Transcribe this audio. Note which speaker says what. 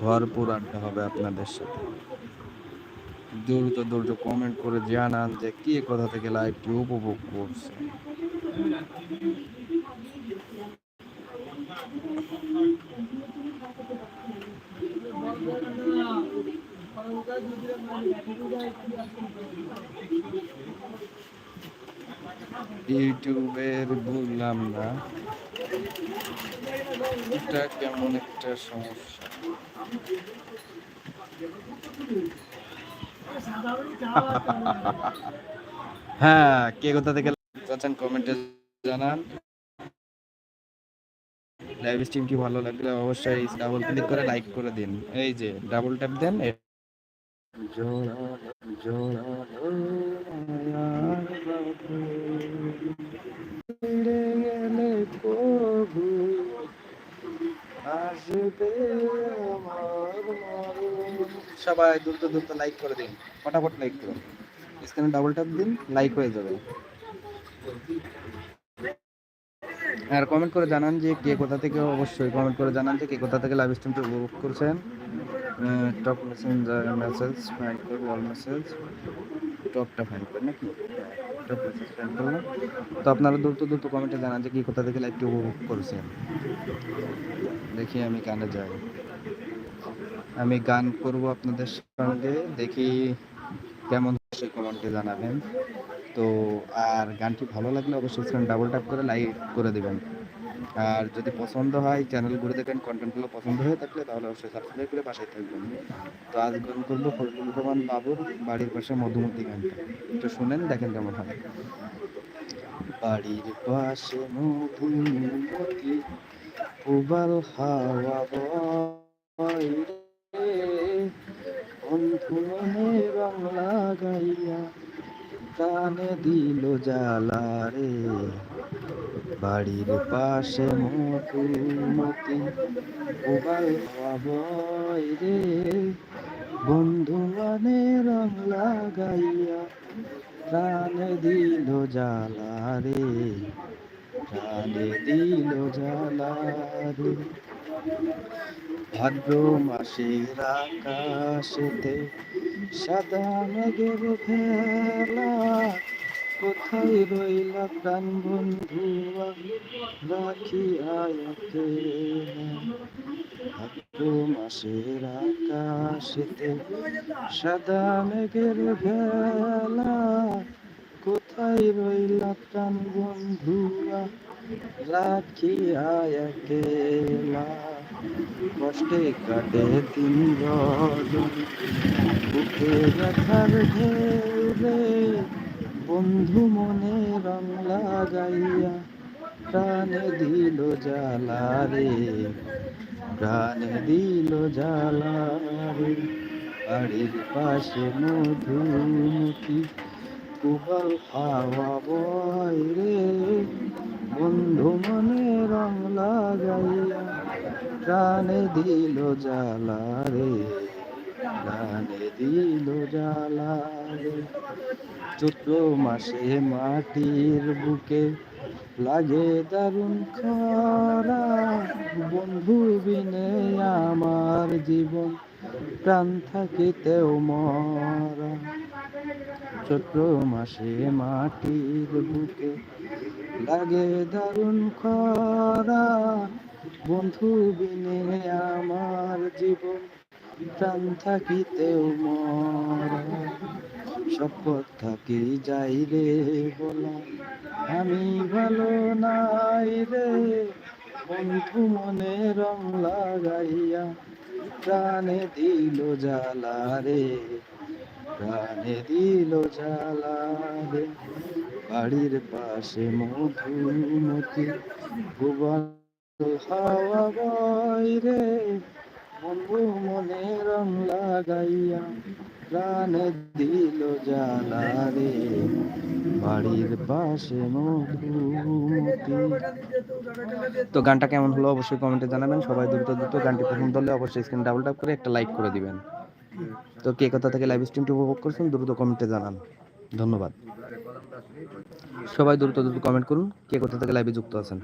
Speaker 1: ভরপুর আড্ডা হবে আপনাদের সাথে। দ্রুত দ্রুত কমেন্ট করে জানান যে কে কোথা থেকে লাইভটি উপভোগ করছে। ইউটিউবের বুঝলাম না এটা কেমন একটা সমস্যা? হ্যাঁ কে কোথা থেকে চাচ্ছেন কমেন্টে জানান। লাইভ স্ট্রিম কি ভালো লাগলে অবশ্যই ডাবল ক্লিক করে লাইক করে দিন। এই যে ডাবল ট্যাপ দেন সবাই দ্রুত দ্রুত লাইক করে দিন, ফটাফট লাইক করুন। স্ক্রিনে ডাবল ট্যাপ দিন লাইক হয়ে যাবে। আর কমেন্ট করে জানান যে কে কোথা থেকে, অবশ্যই কমেন্ট করে জানান যে কে কোথা থেকে লাইভ স্ট্রিমটি উপভোগ করছেন। টপ মেসেঞ্জার মেসেজ ফাইন্ড করব অল মেসেজ টপটা ফাইন্ড করে, নাকি? টপ মেসেজ ফাইন্ড করব তো আপনারা দ্রুত দ্রুত কমেন্টে জানান যে কে কোথা থেকে লাইভটি উপভোগ করছেন। দেখি আমি গানে যাই। আমি গান করব আপনাদের সঙ্গে, দেখি কেমন সেই কমেন্টে জানাবেন। তো আর গানটি ভালো লাগলে অবশ্যই ডাবল ট্যাপ করে লাইক করে দেবেন। আর যদি পছন্দ হয় চ্যানেল ঘুরে দেখেন কন্টেন্টগুলো পছন্দ হয়ে থাকলে তাহলে অবশ্যই সাবস্ক্রাইব করে পাশে থাকবেন। তো আজ গান করব ফজলুর রহমান বাবুর বাড়ির পাশে মধুমতি গানটা। একটু শুনেন, দেখেন কেমন হয়। বাড়ির পাশে মধুমতি, উবাল হাওয়া বয় বন্ধু মনে রং প্রাণে দিল জ্বালা রে। বাড়ির পাশে মধুমতি উবাল রে। বন্ধু মানে রং লাগাইয়া প্রাণ দিল জ্বালা রে, প্রাণে দিল জ্বালা রে। ভাদ্র মাসের আকাশেতে সাদা মেঘের ভেলা কোথায় রইলা প্রাণ বন্ধুয়া রাখি আয়াকে ভাদ্র মাসের আকাশেতে সাদা মেঘের ভেলা, কোথায় রইলা প্রাণ বন্ধুয়া রাখি আয়াকেলা কষ্টে কাটে তিন রজন বুকে ব্যথার বন্ধু মনে রং লাগাইয়া প্রাণে দিল জ্বালা রে, প্রাণে দিল জ্বালা রে। বাড়ির পাশে মধুমতি কুবাল হাওয়া বয় রে। বন্ধু মনে রং লাগাইয়া প্রাণে দিল জ্বালা রে। প্রাণে দিল জ্বালা চৈত্র মাসে মাটির বুকে লাগে দারুণ খরা। বন্ধু বিনে আমার জীবন, প্রাণ থাকিতেও মরা। চৈত্র মাসে মাটির বুকে লাগে দারুণ খরা। বন্ধু বিনে আমার জীবন প্রাণ থাকিতেও মরা। শপথ থাকি যাই রে বলা? আমি ভালো নাই রে। বন্ধু মনে রং লাগাইয়া প্রাণে দিল জ্বালা রে। প্রাণে দিল জ্বালা রে। বাড়ির পাশে মধুমতি ভুবন হাওয়া বয় রে। বন্ধু মনে রং লাগাইয়া দিল রে। বাড়ির পাশে তো গানটা কেমন হলো অবশ্যই কমেন্টে জানাবেন। সবাই দ্রুত দ্রুত গানটি পছন্দ হলে অবশ্যই স্ক্রিন ডাবল ট্যাপ করে একটা লাইক করে দিবেন। তো কে কোথা থেকে লাইভ স্ট্রিমটি উপভোগ করছেন দ্রুত কমেন্টে জানান। ধন্যবাদ। সবাই দ্রুত দ্রুত কমেন্ট করুন। কে কোথা থেকে লাইভে যুক্ত আছেন?